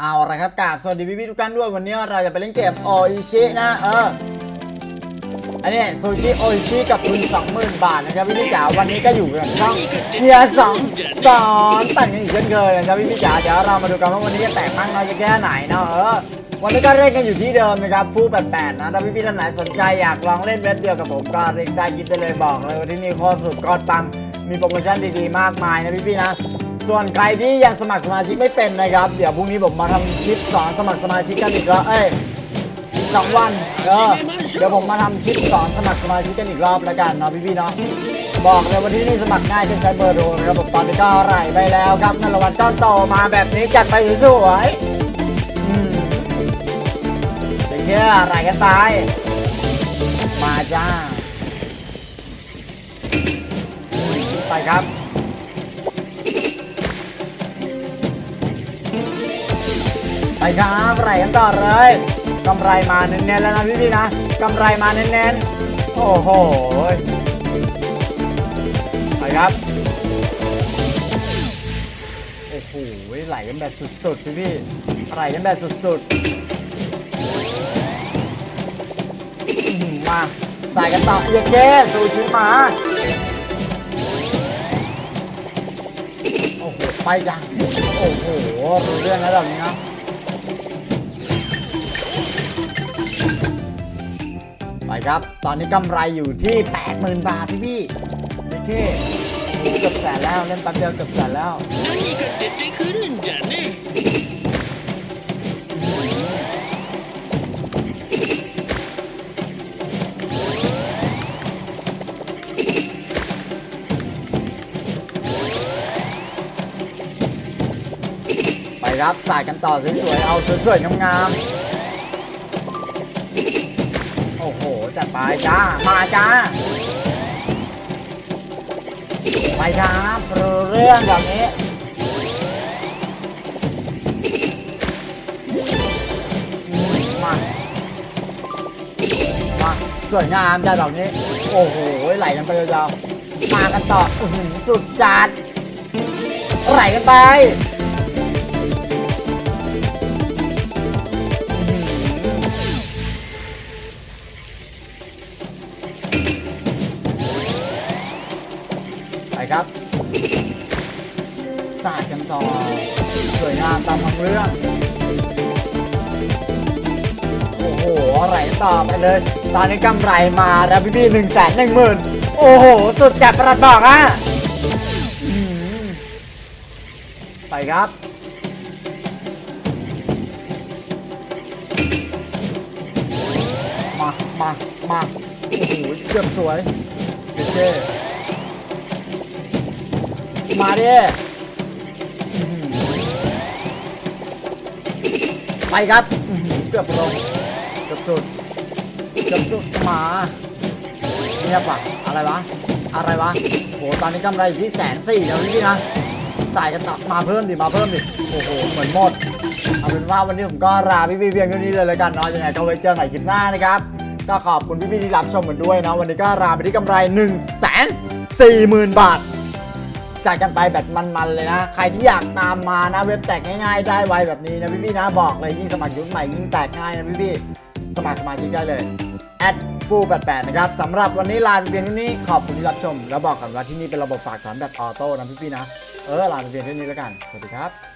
เอาละครับกาบสวัสดีพี่ๆทุกท่านด้วยวันนี้เราจะไปเล่นเกมโออิชินะเอออันนี้ซูชิโออิชิกับทุน20,000 บาทนะครับพี่ๆจ๋าวันนี้ก็อยู่กับช่องเฮียสองสอนปั่นกันอีกเช่นเคยนะครับพี่ๆจ๋าเดี๋ยวเรามาดูกันว่าวันนี้จะแตกมากน้อยจะแค่ไหนเนาะเออวันนี้ก็เล่นกันอยู่ที่เดิมนะครับฟู88นะถ้าพี่ๆท่านไหนสนใจอยากลองเล่นเว็บเดียวกับผมก็เล่นได้กินได้เลยบอกเลยว่าที่นี่โคตรสุดกอดปังมีโปรโมชั่นดีๆมากมายนะพี่ๆนะ ส่วนใครที่ยังสมัครสมาชิกไม่เป็นนะครับ เดี๋ยวพรุ่งนี้ผมมาทำคลิปสอนสมัครสมาชิกกันอีกแล้วเอ้ยสองวันเออเดี๋ยวผมมาทำคลิปสอนสมัครสมาชิกกันอีกรอบแล้วกันเนาะพี่ๆเนาะบอกเลยวันที่นี่สมัครง่ายเช่นใช้เบอร์โทรนะครับผมตอนนี้ก็ไหลไปแล้วครับเงินรางวัลก้อนโตมาแบบนี้จัดไปสวยๆอืมเด็กเนี่ยอะไรกันตายมาจ้าไปครับ ครับไหลกันต่อเลยกำไรมาเน้นๆแล้วนะพี่ๆนะกำไรมาเน้นๆโอ้โหไปครับโอ้โหไหลกันแบบสุดๆพี่ๆไหลกันแบบสุดๆมาใส่กันต่อเยเก้ซูชิมาโอ้โหไปจังโอ้โหรู้เรื่องแล้วแบบนี้นะ ครับ ตอนนี้กำไรอยู่ที่ 80,000 บาทพี่พี่เด็กเท่เกือบแสนแล้ว เล่นแป๊บเดียวเกือบแสนแล้ว 何が出てくるんじゃね ไปครับสายกันต่อสวยๆ เอาสวยๆ งามๆ จัดไปจ้า มาจ้า ไปครับรเรื่องแบบนี้มามาสวยงามจ้าดอกนี้ โอ้โห ไหลกันไปยาวๆมากันต่อสุดจัดไหลกันไป ครับสาดกันต่อสวยงามตามท้องเรื่องโอ้โหอะไรต่อไปเลย ตอนนี้กำไรมาแล้วพี่พี่หนึ่งแสนหนึ่งหมื่นโอ้โห สุดจัดประหลัดบอกอะไปครับมา มา มา โอ้โหเกือบสวยเจ๊เจ๊ มาดิไปครับ เกือบลงเกือบสุดเกือบสุดมาเงียบว่ะอะไรวะ อะไรวะโหตอนนี้กำไรอยู่ที่แสนสี่แล้วพี่นะใส่กันต่อมาเพิ่มดิ มาเพิ่มดิ โอ้โห เหมือนหมด เอาเป็นว่าวันนี้ผมก็ลาพี่ๆเพียงเท่านี้เลยแล้วกันเนาะยังไงก็ไว้เจอกันใหม่คลิปหน้านะครับ ก็ขอบคุณพี่ๆที่รับชมกันด้วยนะ วันนี้ก็ลาไปที่กำไร1นึ่งแสนสี่หมื่นบาท จัดกันไปแบบมันๆเลยนะ ใครที่อยากตามมานะเว็บแตกง่ายๆได้ไวแบบนี้นะพี่ๆนะบอกเลยยิ่งสมัครยุคใหม่ยิ่งแตกง่ายนะพี่ๆสมัครสมาชิกได้เลย at full 88นะครับสำหรับวันนี้ลาไปเพียงเท่านี้ขอบคุณที่รับชม แล้วบอกกันว่าที่นี่เป็นระบบฝากถอนแบบออโต้นะพี่ๆนะ เออลาไปเพียงเท่านี้แล้วกัน สวัสดีครับ